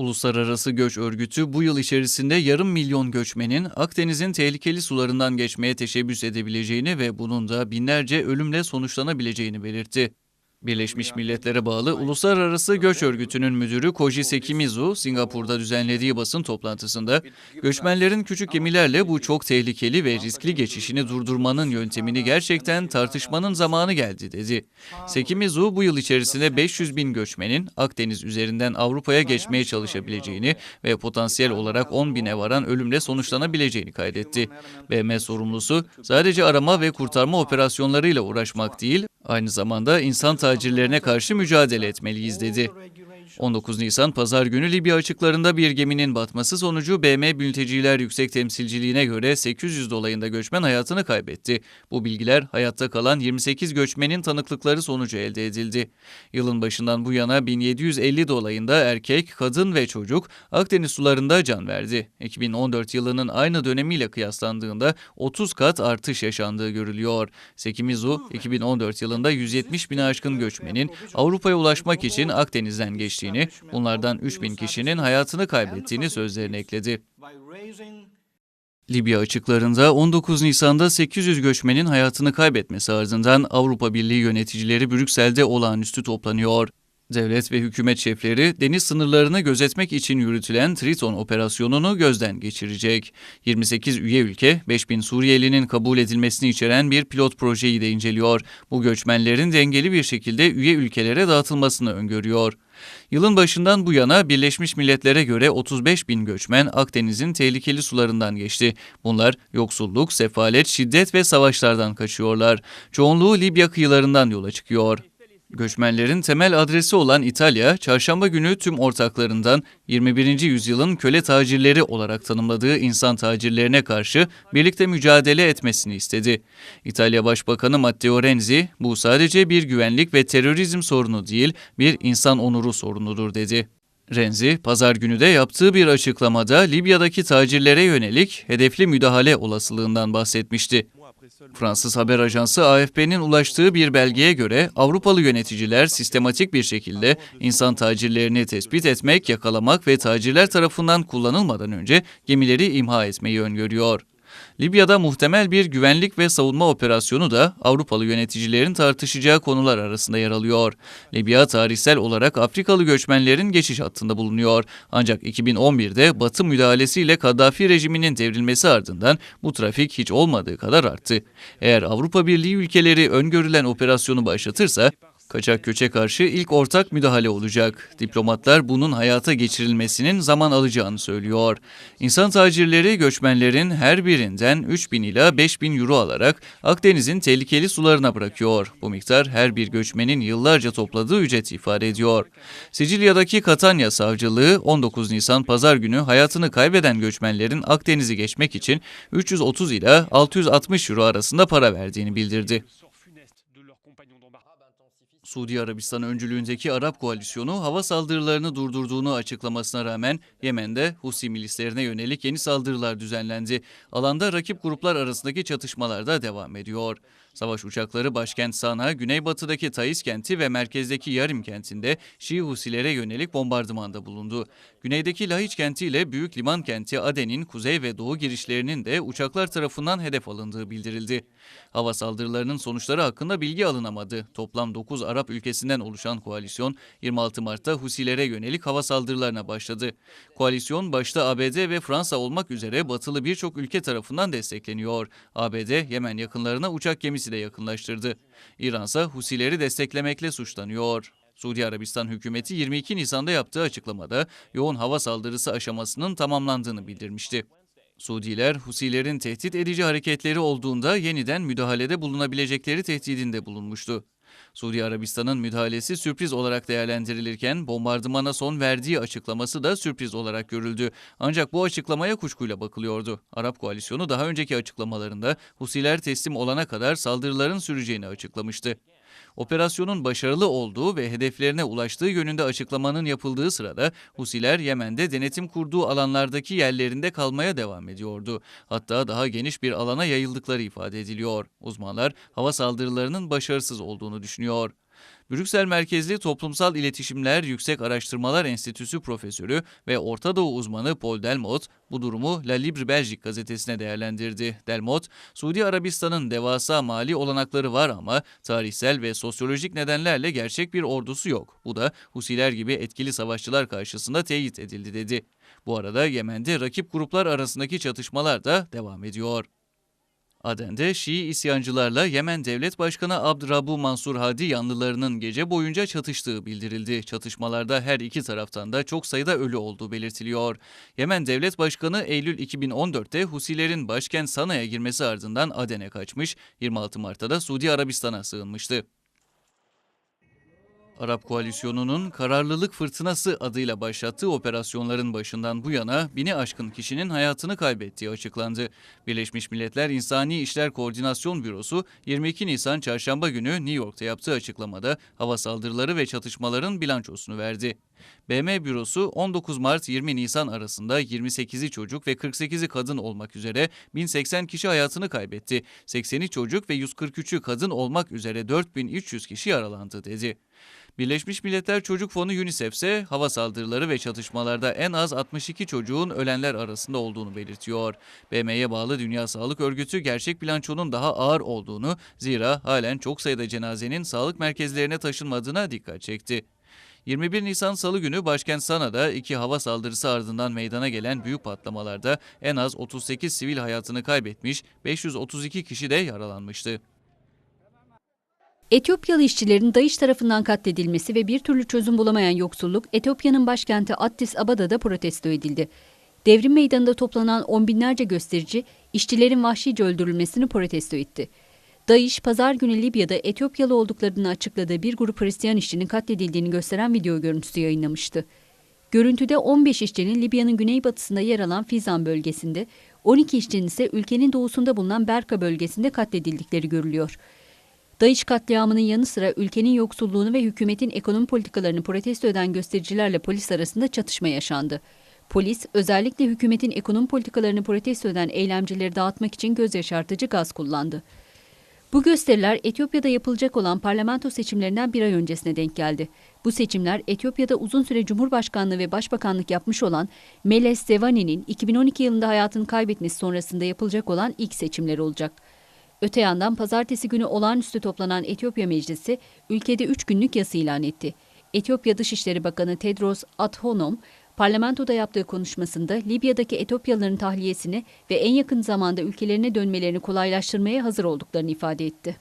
Uluslararası Göç Örgütü bu yıl içerisinde yarım milyon göçmenin Akdeniz'in tehlikeli sularından geçmeye teşebbüs edebileceğini ve bunun da binlerce ölümle sonuçlanabileceğini belirtti. Birleşmiş Milletler'e bağlı Uluslararası Göç Örgütü'nün müdürü Koji Sekimizu, Singapur'da düzenlediği basın toplantısında, göçmenlerin küçük gemilerle bu çok tehlikeli ve riskli geçişini durdurmanın yöntemini gerçekten tartışmanın zamanı geldi dedi. Sekimizu bu yıl içerisinde 500 bin göçmenin Akdeniz üzerinden Avrupa'ya geçmeye çalışabileceğini ve potansiyel olarak 10 bine varan ölümle sonuçlanabileceğini kaydetti. BM sorumlusu sadece arama ve kurtarma operasyonlarıyla uğraşmak değil, aynı zamanda insan tacirlerine karşı mücadele etmeliyiz dedi. 19 Nisan Pazar günü Libya açıklarında bir geminin batması sonucu BM Mülteciler Yüksek Temsilciliğine göre 800 dolayında göçmen hayatını kaybetti. Bu bilgiler hayatta kalan 28 göçmenin tanıklıkları sonucu elde edildi. Yılın başından bu yana 1750 dolayında erkek, kadın ve çocuk Akdeniz sularında can verdi. 2014 yılının aynı dönemiyle kıyaslandığında 30 kat artış yaşandığı görülüyor. Sekimizu 2014 yılında 170 bine aşkın göçmenin Avrupa'ya ulaşmak için Akdeniz'den geçtiğini, bunlardan 3000 kişinin hayatını kaybettiğini sözlerine ekledi. Libya açıklarında 19 Nisan'da 800 göçmenin hayatını kaybetmesi ardından Avrupa Birliği yöneticileri Brüksel'de olağanüstü toplanıyor. Devlet ve hükümet şefleri deniz sınırlarını gözetmek için yürütülen Triton operasyonunu gözden geçirecek. 28 üye ülke 5000 Suriyelinin kabul edilmesini içeren bir pilot projeyi de inceliyor. Bu göçmenlerin dengeli bir şekilde üye ülkelere dağıtılmasını öngörüyor. Yılın başından bu yana Birleşmiş Milletler'e göre 35 bin göçmen Akdeniz'in tehlikeli sularından geçti. Bunlar yoksulluk, sefalet, şiddet ve savaşlardan kaçıyorlar. Çoğunluğu Libya kıyılarından yola çıkıyor. Göçmenlerin temel adresi olan İtalya, çarşamba günü tüm ortaklarından 21. yüzyılın köle tacirleri olarak tanımladığı insan tacirlerine karşı birlikte mücadele etmesini istedi. İtalya Başbakanı Matteo Renzi, bu sadece bir güvenlik ve terörizm sorunu değil, bir insan onuru sorunudur dedi. Renzi, pazar günü de yaptığı bir açıklamada Libya'daki tacirlere yönelik hedefli müdahale olasılığından bahsetmişti. Fransız haber ajansı AFP'nin ulaştığı bir belgeye göre Avrupalı yöneticiler sistematik bir şekilde insan tacirlerini tespit etmek, yakalamak ve tacirler tarafından kullanılmadan önce gemileri imha etmeyi öngörüyor. Libya'da muhtemel bir güvenlik ve savunma operasyonu da Avrupalı yöneticilerin tartışacağı konular arasında yer alıyor. Libya tarihsel olarak Afrikalı göçmenlerin geçiş hattında bulunuyor. Ancak 2011'de Batı müdahalesiyle Kaddafi rejiminin devrilmesi ardından bu trafik hiç olmadığı kadar arttı. Eğer Avrupa Birliği ülkeleri öngörülen operasyonu başlatırsa Kaçak göçe karşı ilk ortak müdahale olacak. Diplomatlar bunun hayata geçirilmesinin zaman alacağını söylüyor. İnsan tacirleri göçmenlerin her birinden 3000 ila 5000 euro alarak Akdeniz'in tehlikeli sularına bırakıyor. Bu miktar her bir göçmenin yıllarca topladığı ücret ifade ediyor. Sicilya'daki Katanya Savcılığı 19 Nisan pazar günü hayatını kaybeden göçmenlerin Akdeniz'i geçmek için 330 ila 660 euro arasında para verdiğini bildirdi. Suudi Arabistan öncülüğündeki Arap koalisyonu hava saldırılarını durdurduğunu açıklamasına rağmen Yemen'de Husi milislerine yönelik yeni saldırılar düzenlendi. Alanda rakip gruplar arasındaki çatışmalar da devam ediyor. Savaş uçakları başkent Sana, güneybatıdaki Taiz kenti ve merkezdeki Yarim kentinde Şii Husilere yönelik bombardımanda bulundu. Güneydeki Lahiç kenti ile büyük liman kenti Aden'in kuzey ve doğu girişlerinin de uçaklar tarafından hedef alındığı bildirildi. Hava saldırılarının sonuçları hakkında bilgi alınamadı. Toplam 9 Arap ülkesinden oluşan koalisyon 26 Mart'ta Husilere yönelik hava saldırılarına başladı. Koalisyon başta ABD ve Fransa olmak üzere batılı birçok ülke tarafından destekleniyor. ABD Yemen yakınlarına uçak gemisi de yakınlaştırdı. İran ise Husileri desteklemekle suçlanıyor. Suudi Arabistan hükümeti 22 Nisan'da yaptığı açıklamada yoğun hava saldırısı aşamasının tamamlandığını bildirmişti. Suudiler, Husilerin tehdit edici hareketleri olduğunda yeniden müdahalede bulunabilecekleri tehdidinde bulunmuştu. Suudi Arabistan'ın müdahalesi sürpriz olarak değerlendirilirken bombardımana son verdiği açıklaması da sürpriz olarak görüldü. Ancak bu açıklamaya kuşkuyla bakılıyordu. Arap koalisyonu daha önceki açıklamalarında Husiler teslim olana kadar saldırıların süreceğini açıklamıştı. Operasyonun başarılı olduğu ve hedeflerine ulaştığı yönünde açıklamanın yapıldığı sırada Husiler Yemen'de denetim kurduğu alanlardaki yerlerinde kalmaya devam ediyordu. Hatta daha geniş bir alana yayıldıkları ifade ediliyor. Uzmanlar hava saldırılarının başarısız olduğunu düşünüyor. Brüksel merkezli Toplumsal İletişimler Yüksek Araştırmalar Enstitüsü profesörü ve Orta Doğu uzmanı Paul Delmot bu durumu La Libre Belgique gazetesine değerlendirdi. Delmot, Suudi Arabistan'ın devasa mali olanakları var ama tarihsel ve sosyolojik nedenlerle gerçek bir ordusu yok. Bu da Husiler gibi etkili savaşçılar karşısında teyit edildi dedi. Bu arada Yemen'de rakip gruplar arasındaki çatışmalar da devam ediyor. Aden'de Şii isyancılarla Yemen Devlet Başkanı Abdurabu Mansur Hadi yanlılarının gece boyunca çatıştığı bildirildi. Çatışmalarda her iki taraftan da çok sayıda ölü olduğu belirtiliyor. Yemen Devlet Başkanı Eylül 2014'te Husilerin başkent Sana'ya girmesi ardından Aden'e kaçmış, 26 Mart'ta da Suudi Arabistan'a sığınmıştı. Arap Koalisyonu'nun Kararlılık Fırtınası adıyla başlattığı operasyonların başından bu yana bini aşkın kişinin hayatını kaybettiği açıklandı. Birleşmiş Milletler İnsani İşler Koordinasyon Bürosu 22 Nisan çarşamba günü New York'ta yaptığı açıklamada hava saldırıları ve çatışmaların bilançosunu verdi. BM Bürosu 19 Mart 20 Nisan arasında 28'i çocuk ve 48'i kadın olmak üzere 1080 kişi hayatını kaybetti. 80'i çocuk ve 143'ü kadın olmak üzere 4300 kişi yaralandı dedi. Birleşmiş Milletler Çocuk Fonu UNICEF ise hava saldırıları ve çatışmalarda en az 62 çocuğun ölenler arasında olduğunu belirtiyor. BM'ye bağlı Dünya Sağlık Örgütü gerçek bilançonun daha ağır olduğunu zira halen çok sayıda cenazenin sağlık merkezlerine taşınmadığına dikkat çekti. 21 Nisan Salı günü başkent Sana'da iki hava saldırısı ardından meydana gelen büyük patlamalarda en az 38 sivil hayatını kaybetmiş, 532 kişi de yaralanmıştı. Etiyopyalı işçilerin DAEŞ tarafından katledilmesi ve bir türlü çözüm bulamayan yoksulluk Etiyopya'nın başkenti Addis Ababa'da protesto edildi. Devrim meydanında toplanan on binlerce gösterici işçilerin vahşice öldürülmesini protesto etti. DAEŞ, pazar günü Libya'da Etiyopyalı olduklarını açıkladığı bir grup Hristiyan işçinin katledildiğini gösteren video görüntüsü yayınlamıştı. Görüntüde 15 işçinin Libya'nın güneybatısında yer alan Fizan bölgesinde, 12 işçinin ise ülkenin doğusunda bulunan Berka bölgesinde katledildikleri görülüyor. DAEŞ katliamının yanı sıra ülkenin yoksulluğunu ve hükümetin ekonomi politikalarını protesto eden göstericilerle polis arasında çatışma yaşandı. Polis özellikle hükümetin ekonomi politikalarını protesto eden eylemcileri dağıtmak için göz yaşartıcı gaz kullandı. Bu gösteriler Etiyopya'da yapılacak olan parlamento seçimlerinden bir ay öncesine denk geldi. Bu seçimler Etiyopya'da uzun süre Cumhurbaşkanlığı ve Başbakanlık yapmış olan Meles Zevane'nin 2012 yılında hayatını kaybetmesi sonrasında yapılacak olan ilk seçimler olacak. Öte yandan pazartesi günü olağanüstü toplanan Etiyopya Meclisi ülkede 3 günlük yası ilan etti. Etiyopya Dışişleri Bakanı Tedros Adhanom, parlamentoda yaptığı konuşmasında Libya'daki Etiyopyalıların tahliyesini ve en yakın zamanda ülkelerine dönmelerini kolaylaştırmaya hazır olduklarını ifade etti.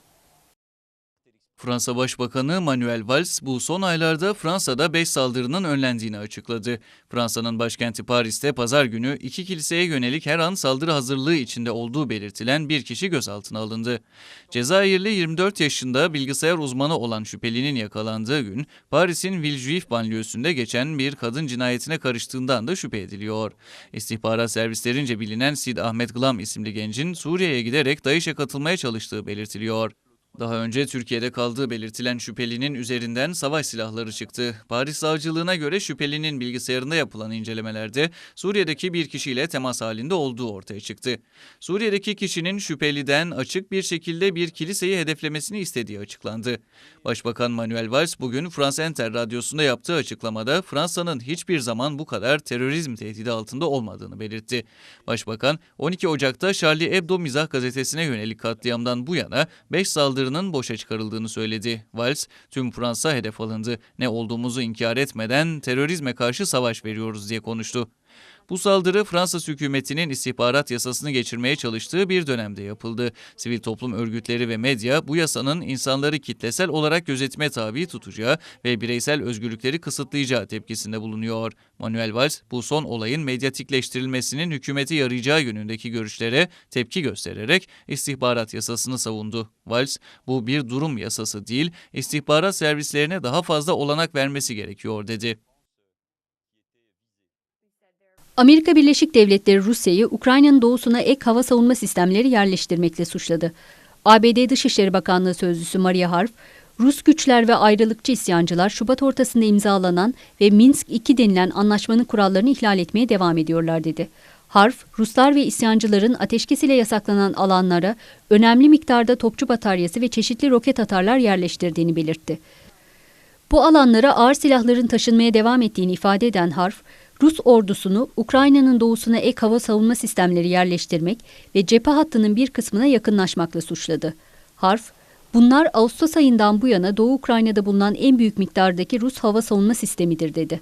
Fransa Başbakanı Manuel Valls bu son aylarda Fransa'da 5 saldırının önlendiğini açıkladı. Fransa'nın başkenti Paris'te pazar günü iki kiliseye yönelik her an saldırı hazırlığı içinde olduğu belirtilen bir kişi gözaltına alındı. Cezayirli 24 yaşında bilgisayar uzmanı olan şüphelinin yakalandığı gün Paris'in Villejuif banliyösünde geçen bir kadın cinayetine karıştığından da şüphe ediliyor. İstihbarat servislerince bilinen Sid Ahmet Glam isimli gencin Suriye'ye giderek DAEŞ'e katılmaya çalıştığı belirtiliyor. Daha önce Türkiye'de kaldığı belirtilen şüphelinin üzerinden savaş silahları çıktı. Paris savcılığına göre şüphelinin bilgisayarında yapılan incelemelerde Suriye'deki bir kişiyle temas halinde olduğu ortaya çıktı. Suriye'deki kişinin şüpheliden açık bir şekilde bir kiliseyi hedeflemesini istediği açıklandı. Başbakan Manuel Valls bugün France Inter radyosunda yaptığı açıklamada Fransa'nın hiçbir zaman bu kadar terörizm tehdidi altında olmadığını belirtti. Başbakan 12 Ocak'ta Charlie Hebdo mizah gazetesine yönelik katliamdan bu yana 5 saldırı saldırının boşa çıkarıldığını söyledi. Valls, tüm Fransa hedef alındı. Ne olduğumuzu inkar etmeden terörizme karşı savaş veriyoruz diye konuştu. Bu saldırı Fransız hükümetinin istihbarat yasasını geçirmeye çalıştığı bir dönemde yapıldı. Sivil toplum örgütleri ve medya bu yasanın insanları kitlesel olarak gözetime tabi tutacağı ve bireysel özgürlükleri kısıtlayacağı tepkisinde bulunuyor. Manuel Valls bu son olayın medyatikleştirilmesinin hükümeti yarayacağı yönündeki görüşlere tepki göstererek istihbarat yasasını savundu. Valls bu bir durum yasası değil, istihbarat servislerine daha fazla olanak vermesi gerekiyor dedi. Amerika Birleşik Devletleri Rusya'yı Ukrayna'nın doğusuna ek hava savunma sistemleri yerleştirmekle suçladı. ABD Dışişleri Bakanlığı Sözcüsü Maria Harf, Rus güçler ve ayrılıkçı isyancılar Şubat ortasında imzalanan ve Minsk 2 denilen anlaşmanın kurallarını ihlal etmeye devam ediyorlar dedi. Harf, Ruslar ve isyancıların ateşkes ile yasaklanan alanlara önemli miktarda topçu bataryası ve çeşitli roket atarlar yerleştirdiğini belirtti. Bu alanlara ağır silahların taşınmaya devam ettiğini ifade eden Harf, Rus ordusunu Ukrayna'nın doğusuna ek hava savunma sistemleri yerleştirmek ve cephe hattının bir kısmına yakınlaşmakla suçladı. Harf, bunlar Ağustos ayından bu yana Doğu Ukrayna'da bulunan en büyük miktardaki Rus hava savunma sistemidir dedi.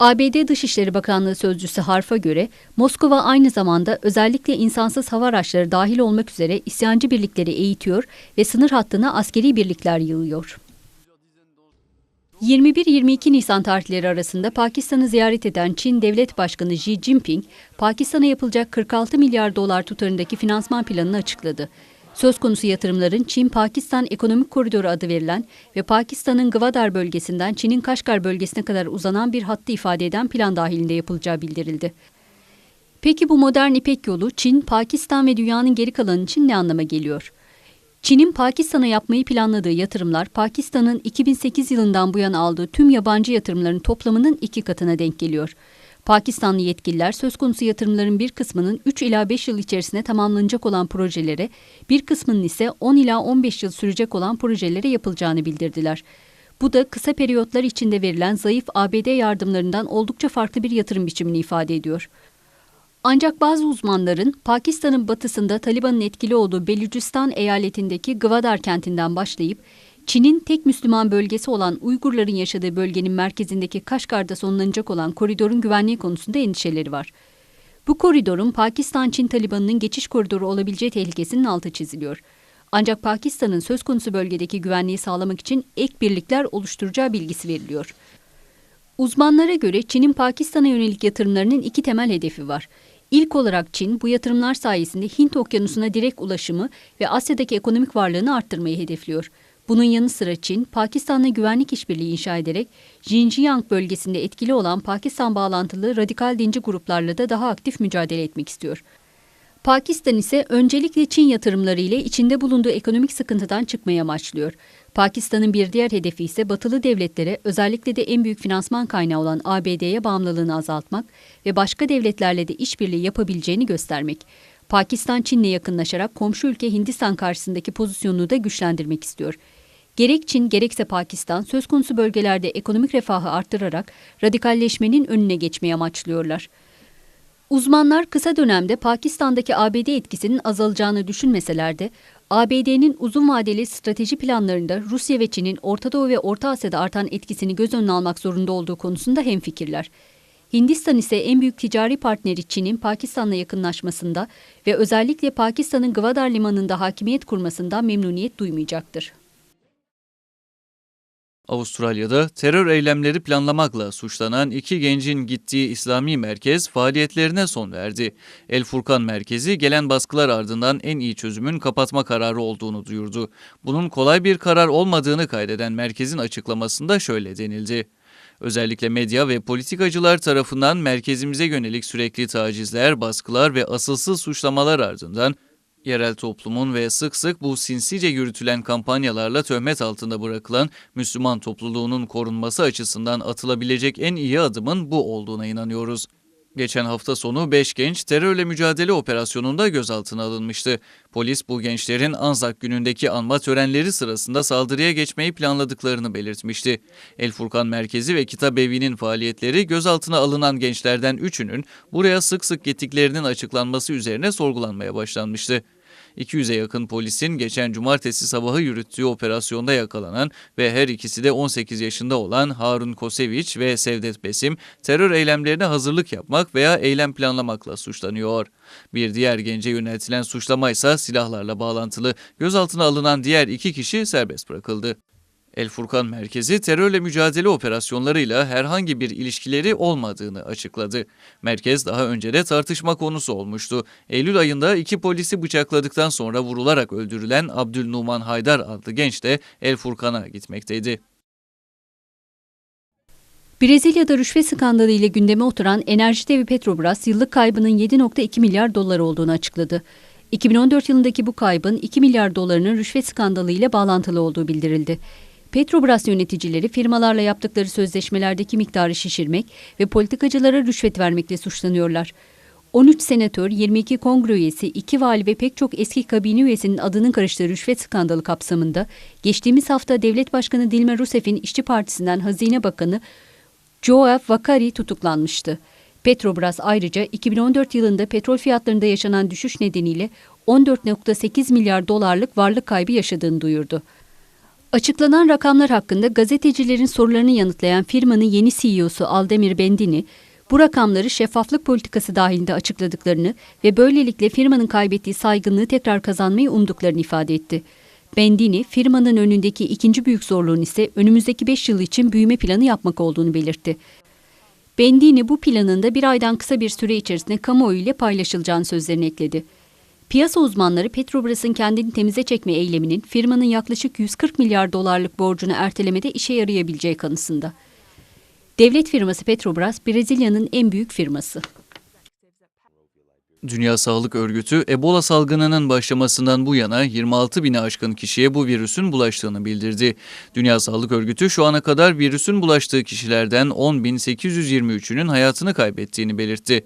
ABD Dışişleri Bakanlığı Sözcüsü Harf'a göre Moskova aynı zamanda özellikle insansız hava araçları dahil olmak üzere isyancı birlikleri eğitiyor ve sınır hattına askeri birlikler yığıyor. 21-22 Nisan tarihleri arasında Pakistan'ı ziyaret eden Çin Devlet Başkanı Xi Jinping, Pakistan'a yapılacak 46 milyar dolar tutarındaki finansman planını açıkladı. Söz konusu yatırımların Çin-Pakistan Ekonomik Koridoru adı verilen ve Pakistan'ın Gwadar bölgesinden Çin'in Kaşgar bölgesine kadar uzanan bir hattı ifade eden plan dahilinde yapılacağı bildirildi. Peki bu modern İpek yolu Çin, Pakistan ve dünyanın geri kalanı için ne anlama geliyor? Çin'in Pakistan'a yapmayı planladığı yatırımlar Pakistan'ın 2008 yılından bu yana aldığı tüm yabancı yatırımların toplamının iki katına denk geliyor. Pakistanlı yetkililer söz konusu yatırımların bir kısmının 3 ila 5 yıl içerisinde tamamlanacak olan projelere, bir kısmının ise 10 ila 15 yıl sürecek olan projelere yapılacağını bildirdiler. Bu da kısa periyotlar içinde verilen zayıf ABD yardımlarından oldukça farklı bir yatırım biçimini ifade ediyor. Ancak bazı uzmanların Pakistan'ın batısında Taliban'ın etkili olduğu Belucistan eyaletindeki Gwadar kentinden başlayıp Çin'in tek Müslüman bölgesi olan Uygurların yaşadığı bölgenin merkezindeki Kaşgar'da sonlanacak olan koridorun güvenliği konusunda endişeleri var. Bu koridorun Pakistan-Çin Taliban'ının geçiş koridoru olabileceği tehlikesinin altı çiziliyor. Ancak Pakistan'ın söz konusu bölgedeki güvenliği sağlamak için ek birlikler oluşturacağı bilgisi veriliyor. Uzmanlara göre Çin'in Pakistan'a yönelik yatırımlarının iki temel hedefi var. İlk olarak Çin bu yatırımlar sayesinde Hint Okyanusu'na direkt ulaşımı ve Asya'daki ekonomik varlığını arttırmayı hedefliyor. Bunun yanı sıra Çin, Pakistan'la güvenlik işbirliği inşa ederek Xinjiang bölgesinde etkili olan Pakistan bağlantılı radikal dinci gruplarla da daha aktif mücadele etmek istiyor. Pakistan ise öncelikle Çin yatırımları ile içinde bulunduğu ekonomik sıkıntıdan çıkmaya amaçlıyor. Pakistan'ın bir diğer hedefi ise batılı devletlere özellikle de en büyük finansman kaynağı olan ABD'ye bağımlılığını azaltmak ve başka devletlerle de işbirliği yapabileceğini göstermek. Pakistan Çin'le yakınlaşarak komşu ülke Hindistan karşısındaki pozisyonunu da güçlendirmek istiyor. Gerek Çin gerekse Pakistan söz konusu bölgelerde ekonomik refahı arttırarak radikalleşmenin önüne geçmeyi amaçlıyorlar. Uzmanlar kısa dönemde Pakistan'daki ABD etkisinin azalacağını düşünmeseler de ABD'nin uzun vadeli strateji planlarında Rusya ve Çin'in Orta Doğu ve Orta Asya'da artan etkisini göz önüne almak zorunda olduğu konusunda hemfikirler. Hindistan ise en büyük ticari partneri Çin'in Pakistan'la yakınlaşmasında ve özellikle Pakistan'ın Gwadar limanında hakimiyet kurmasından memnuniyet duymayacaktır. Avustralya'da terör eylemleri planlamakla suçlanan iki gencin gittiği İslami merkez faaliyetlerine son verdi. El Furkan Merkezi gelen baskılar ardından en iyi çözümün kapatma kararı olduğunu duyurdu. Bunun kolay bir karar olmadığını kaydeden merkezin açıklamasında şöyle denildi. Özellikle medya ve politikacılar tarafından merkezimize yönelik sürekli tacizler, baskılar ve asılsız suçlamalar ardından Yerel toplumun ve sık sık bu sinsice yürütülen kampanyalarla töhmet altında bırakılan Müslüman topluluğunun korunması açısından atılabilecek en iyi adımın bu olduğuna inanıyoruz. Geçen hafta sonu 5 genç terörle mücadele operasyonunda gözaltına alınmıştı. Polis bu gençlerin Anzak günündeki anma törenleri sırasında saldırıya geçmeyi planladıklarını belirtmişti. El Furkan Merkezi ve Kitap Evi'nin faaliyetleri gözaltına alınan gençlerden üçünün buraya sık sık gittiklerinin açıklanması üzerine sorgulanmaya başlanmıştı. 200'e yakın polisin geçen cumartesi sabahı yürüttüğü operasyonda yakalanan ve her ikisi de 18 yaşında olan Harun Koseviç ve Sevdet Besim terör eylemlerine hazırlık yapmak veya eylem planlamakla suçlanıyor. Bir diğer gence yöneltilen suçlama ise silahlarla bağlantılı. Gözaltına alınan diğer iki kişi serbest bırakıldı. El Furkan Merkezi terörle mücadele operasyonlarıyla herhangi bir ilişkileri olmadığını açıkladı. Merkez daha önce de tartışma konusu olmuştu. Eylül ayında iki polisi bıçakladıktan sonra vurularak öldürülen Abdülnuman Haydar adlı genç de El Furkan'a gitmekteydi. Brezilya'da rüşvet skandalı ile gündeme oturan enerji devi Petrobras yıllık kaybının 7.2 milyar dolar olduğunu açıkladı. 2014 yılındaki bu kaybın 2 milyar dolarının rüşvet skandalı ile bağlantılı olduğu bildirildi. Petrobras yöneticileri firmalarla yaptıkları sözleşmelerdeki miktarı şişirmek ve politikacılara rüşvet vermekle suçlanıyorlar. 13 senatör, 22 kongre üyesi, 2 vali ve pek çok eski kabine üyesinin adının karıştığı rüşvet skandalı kapsamında geçtiğimiz hafta Devlet Başkanı Dilma Rousseff'in İşçi Partisi'nden Hazine Bakanı Joe Vakari tutuklanmıştı. Petrobras ayrıca 2014 yılında petrol fiyatlarında yaşanan düşüş nedeniyle 14.8 milyar dolarlık varlık kaybı yaşadığını duyurdu. Açıklanan rakamlar hakkında gazetecilerin sorularını yanıtlayan firmanın yeni CEO'su Aldemir Bendini, bu rakamları şeffaflık politikası dahilinde açıkladıklarını ve böylelikle firmanın kaybettiği saygınlığı tekrar kazanmayı umduklarını ifade etti. Bendini, firmanın önündeki ikinci büyük zorluğun ise önümüzdeki 5 yıl için büyüme planı yapmak olduğunu belirtti. Bendini bu planında bir aydan kısa bir süre içerisinde kamuoyu ile paylaşılacağını sözlerini ekledi. Piyasa uzmanları Petrobras'ın kendini temize çekme eyleminin firmanın yaklaşık 140 milyar dolarlık borcunu ertelemede işe yarayabileceği kanısında. Devlet firması Petrobras, Brezilya'nın en büyük firması. Dünya Sağlık Örgütü, Ebola salgınının başlamasından bu yana 26 bini aşkın kişiye bu virüsün bulaştığını bildirdi. Dünya Sağlık Örgütü şu ana kadar virüsün bulaştığı kişilerden 10.823'ünün hayatını kaybettiğini belirtti.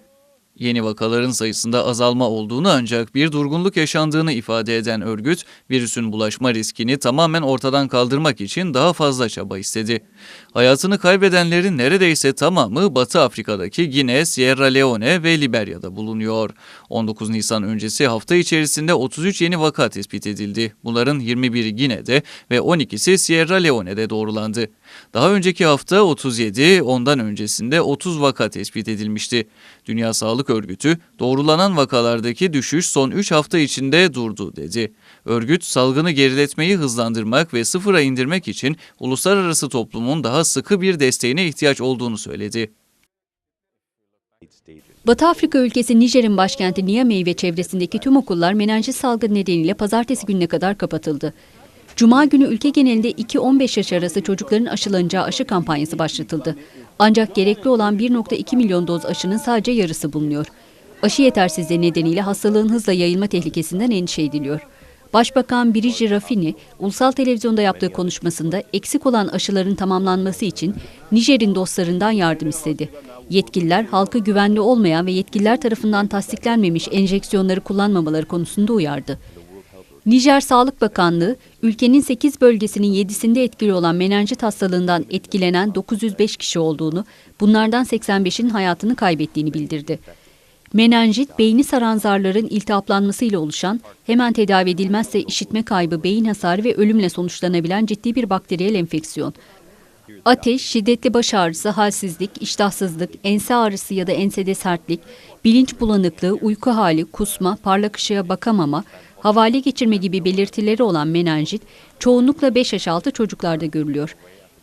Yeni vakaların sayısında azalma olduğunu ancak bir durgunluk yaşandığını ifade eden örgüt, virüsün bulaşma riskini tamamen ortadan kaldırmak için daha fazla çaba istedi. Hayatını kaybedenlerin neredeyse tamamı Batı Afrika'daki Gine, Sierra Leone ve Liberya'da bulunuyor. 19 Nisan öncesi hafta içerisinde 33 yeni vaka tespit edildi. Bunların 21'i Gine'de ve 12'si Sierra Leone'de doğrulandı. Daha önceki hafta 37, ondan öncesinde 30 vaka tespit edilmişti. Dünya Sağlık Örgütü, doğrulanan vakalardaki düşüş son 3 hafta içinde durdu dedi. Örgüt, salgını geriletmeyi hızlandırmak ve sıfıra indirmek için uluslararası toplumun daha sıkı bir desteğine ihtiyaç olduğunu söyledi. Batı Afrika ülkesi Nijer'in başkenti Niamey ve çevresindeki tüm okullar menenjit salgını nedeniyle pazartesi gününe kadar kapatıldı. Cuma günü ülke genelinde 2-15 yaş arası çocukların aşılanacağı aşı kampanyası başlatıldı. Ancak gerekli olan 1.2 milyon doz aşının sadece yarısı bulunuyor. Aşı yetersizliği nedeniyle hastalığın hızla yayılma tehlikesinden endişe ediliyor. Başbakan Birigi Rafini, ulusal televizyonda yaptığı konuşmasında eksik olan aşıların tamamlanması için Nijer'in dostlarından yardım istedi. Yetkililer halkı güvenli olmayan ve yetkililer tarafından tasdiklenmemiş enjeksiyonları kullanmamaları konusunda uyardı. Nijer Sağlık Bakanlığı, ülkenin 8 bölgesinin 7'sinde etkili olan menenjit hastalığından etkilenen 905 kişi olduğunu, bunlardan 85'in hayatını kaybettiğini bildirdi. Menenjit, beyni saran zarların iltihaplanmasıyla oluşan, hemen tedavi edilmezse işitme kaybı, beyin hasarı ve ölümle sonuçlanabilen ciddi bir bakteriyel enfeksiyon. Ateş, şiddetli baş ağrısı, halsizlik, iştahsızlık, ense ağrısı ya da ensede sertlik, bilinç bulanıklığı, uyku hali, kusma, parlak ışığa bakamama, havale geçirme gibi belirtileri olan menenjit çoğunlukla 5 yaş altı çocuklarda görülüyor.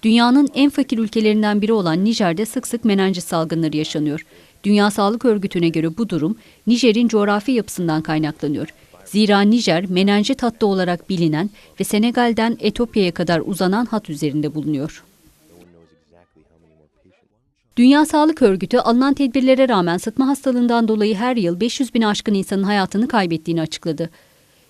Dünyanın en fakir ülkelerinden biri olan Nijer'de sık sık menenjit salgınları yaşanıyor. Dünya Sağlık Örgütü'ne göre bu durum Nijer'in coğrafi yapısından kaynaklanıyor. Zira Nijer menenjit hattı olarak bilinen ve Senegal'den Etiyopya'ya kadar uzanan hat üzerinde bulunuyor. Dünya Sağlık Örgütü alınan tedbirlere rağmen sıtma hastalığından dolayı her yıl 500 bin aşkın insanın hayatını kaybettiğini açıkladı.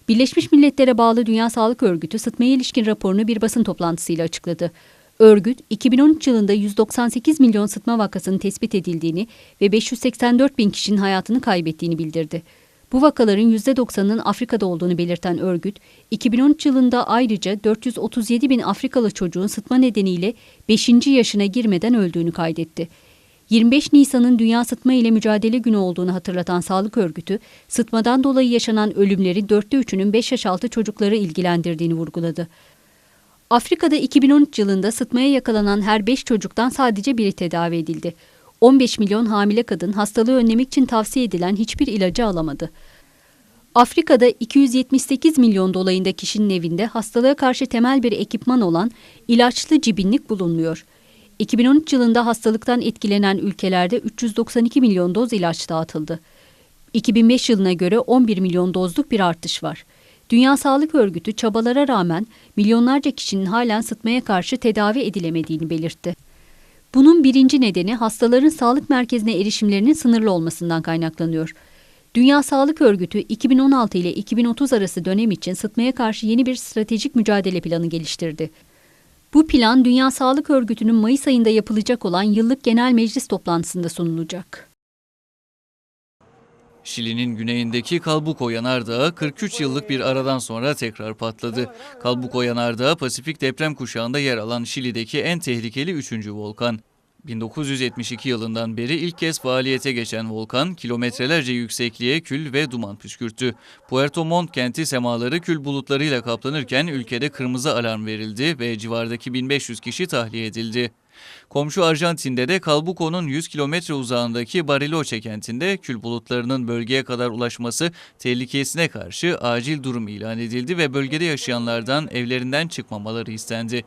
Birleşmiş Milletler'e bağlı Dünya Sağlık Örgütü sıtmaya ilişkin raporunu bir basın toplantısıyla açıkladı. Örgüt, 2013 yılında 198 milyon sıtma vakasının tespit edildiğini ve 584 bin kişinin hayatını kaybettiğini bildirdi. Bu vakaların %90'ının Afrika'da olduğunu belirten örgüt, 2013 yılında ayrıca 437 bin Afrikalı çocuğun sıtma nedeniyle 5. yaşına girmeden öldüğünü kaydetti. 25 Nisan'ın Dünya Sıtma ile Mücadele Günü olduğunu hatırlatan Sağlık Örgütü, sıtmadan dolayı yaşanan ölümleri dörtte üçünün 5 yaş altı çocukları ilgilendirdiğini vurguladı. Afrika'da 2013 yılında sıtmaya yakalanan her 5 çocuktan sadece biri tedavi edildi. 15 milyon hamile kadın hastalığı önlemek için tavsiye edilen hiçbir ilacı alamadı. Afrika'da 278 milyon dolayında kişinin evinde hastalığa karşı temel bir ekipman olan ilaçlı cibinlik bulunmuyor. 2013 yılında hastalıktan etkilenen ülkelerde 392 milyon doz ilaç dağıtıldı. 2005 yılına göre 11 milyon dozluk bir artış var. Dünya Sağlık Örgütü çabalara rağmen milyonlarca kişinin halen sıtmaya karşı tedavi edilemediğini belirtti. Bunun birinci nedeni hastaların sağlık merkezine erişimlerinin sınırlı olmasından kaynaklanıyor. Dünya Sağlık Örgütü 2016 ile 2030 arası dönem için sıtmaya karşı yeni bir stratejik mücadele planı geliştirdi. Bu plan Dünya Sağlık Örgütü'nün Mayıs ayında yapılacak olan yıllık genel meclis toplantısında sunulacak. Şili'nin güneyindeki Kalbuko Yanardağı 43 yıllık bir aradan sonra tekrar patladı. Kalbuko Yanardağı Pasifik deprem kuşağında yer alan Şili'deki en tehlikeli üçüncü volkan. 1972 yılından beri ilk kez faaliyete geçen volkan kilometrelerce yüksekliğe kül ve duman püskürttü. Puerto Montt kenti semaları kül bulutlarıyla kaplanırken ülkede kırmızı alarm verildi ve civardaki 1500 kişi tahliye edildi. Komşu Arjantin'de de Kalbuko'nun 100 kilometre uzağındaki Bariloche kentinde kül bulutlarının bölgeye kadar ulaşması tehlikesine karşı acil durum ilan edildi ve bölgede yaşayanlardan evlerinden çıkmamaları istendi.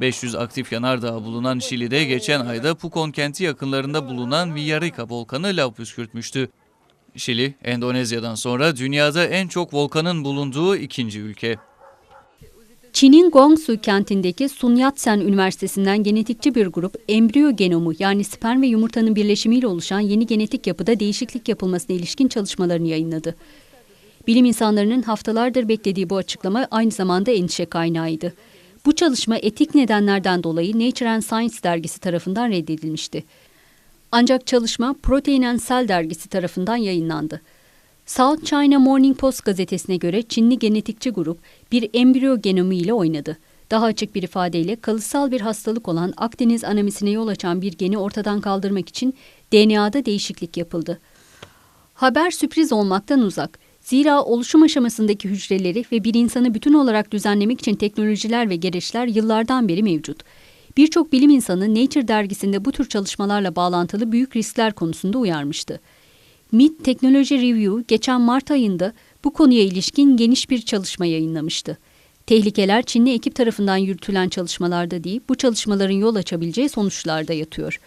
500 aktif yanardağ bulunan Şili'de geçen ayda Pucon kenti yakınlarında bulunan Villarrica volkanı lav püskürtmüştü. Şili, Endonezya'dan sonra dünyada en çok volkanın bulunduğu ikinci ülke. Çin'in Guangzhou kentindeki Sun Yat-sen Üniversitesi'nden genetikçi bir grup embriyo genomu yani sperm ve yumurtanın birleşimiyle oluşan yeni genetik yapıda değişiklik yapılmasına ilişkin çalışmalarını yayınladı. Bilim insanlarının haftalardır beklediği bu açıklama aynı zamanda endişe kaynağıydı. Bu çalışma etik nedenlerden dolayı Nature and Science dergisi tarafından reddedilmişti. Ancak çalışma Protein and Cell dergisi tarafından yayınlandı. South China Morning Post gazetesine göre Çinli genetikçi grup bir embriyo genomu ile oynadı. Daha açık bir ifadeyle kalıtsal bir hastalık olan Akdeniz anamisine yol açan bir geni ortadan kaldırmak için DNA'da değişiklik yapıldı. Haber sürpriz olmaktan uzak. Zira oluşum aşamasındaki hücreleri ve bir insanı bütün olarak düzenlemek için teknolojiler ve gereçler yıllardan beri mevcut. Birçok bilim insanı Nature dergisinde bu tür çalışmalarla bağlantılı büyük riskler konusunda uyarmıştı. MIT Technology Review geçen Mart ayında bu konuya ilişkin geniş bir çalışma yayınlamıştı. Tehlikeler Çinli ekip tarafından yürütülen çalışmalarda değil, bu çalışmaların yol açabileceği sonuçlarda yatıyor.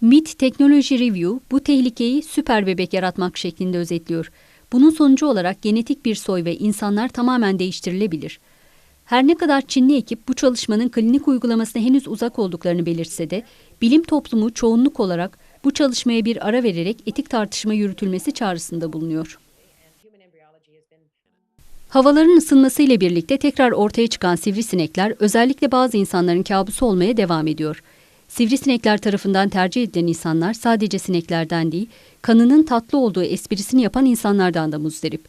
MIT Technology Review bu tehlikeyi süper bebek yaratmak şeklinde özetliyor. Bunun sonucu olarak genetik bir soy ve insanlar tamamen değiştirilebilir. Her ne kadar Çinli ekip bu çalışmanın klinik uygulamasına henüz uzak olduklarını belirtse de, bilim toplumu çoğunluk olarak bu çalışmaya bir ara vererek etik tartışma yürütülmesi çağrısında bulunuyor. Havaların ısınmasıyla birlikte tekrar ortaya çıkan sivrisinekler özellikle bazı insanların kabusu olmaya devam ediyor. Sivrisinekler tarafından tercih edilen insanlar sadece sineklerden değil, kanının tatlı olduğu esprisini yapan insanlardan da muzdarip.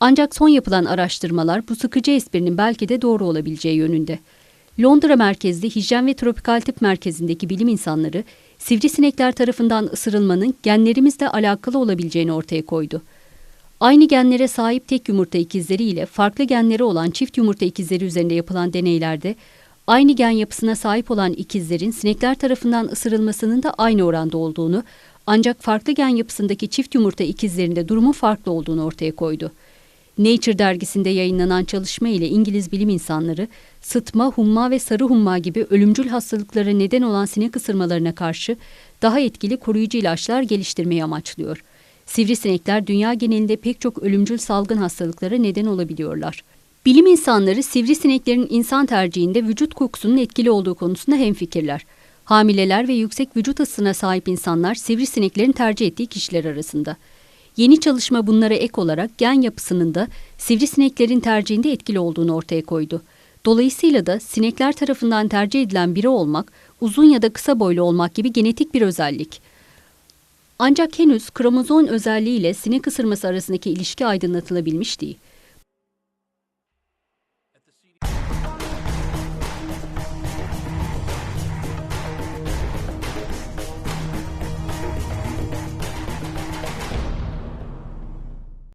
Ancak son yapılan araştırmalar bu sıkıcı esprinin belki de doğru olabileceği yönünde. Londra merkezli hijyen ve tropikal tip merkezindeki bilim insanları sivrisinekler tarafından ısırılmanın genlerimizle alakalı olabileceğini ortaya koydu. Aynı genlere sahip tek yumurta ikizleri ile farklı genleri olan çift yumurta ikizleri üzerinde yapılan deneylerde aynı gen yapısına sahip olan ikizlerin sinekler tarafından ısırılmasının da aynı oranda olduğunu ancak farklı gen yapısındaki çift yumurta ikizlerinde durumun farklı olduğunu ortaya koydu. Nature dergisinde yayınlanan çalışma ile İngiliz bilim insanları sıtma, humma ve sarı humma gibi ölümcül hastalıklara neden olan sinek ısırmalarına karşı daha etkili koruyucu ilaçlar geliştirmeyi amaçlıyor. Sivrisinekler dünya genelinde pek çok ölümcül salgın hastalıklara neden olabiliyorlar. Bilim insanları sivrisineklerin insan tercihinde vücut kokusunun etkili olduğu konusunda hemfikirler. Hamileler ve yüksek vücut ısısına sahip insanlar sivrisineklerin tercih ettiği kişiler arasında. Yeni çalışma bunlara ek olarak gen yapısının da sivrisineklerin tercihinde etkili olduğunu ortaya koydu. Dolayısıyla da sinekler tarafından tercih edilen biri olmak, uzun ya da kısa boylu olmak gibi genetik bir özellik. Ancak henüz kromozom özelliğiyle sinek ısırması arasındaki ilişki aydınlatılabilmiş değil.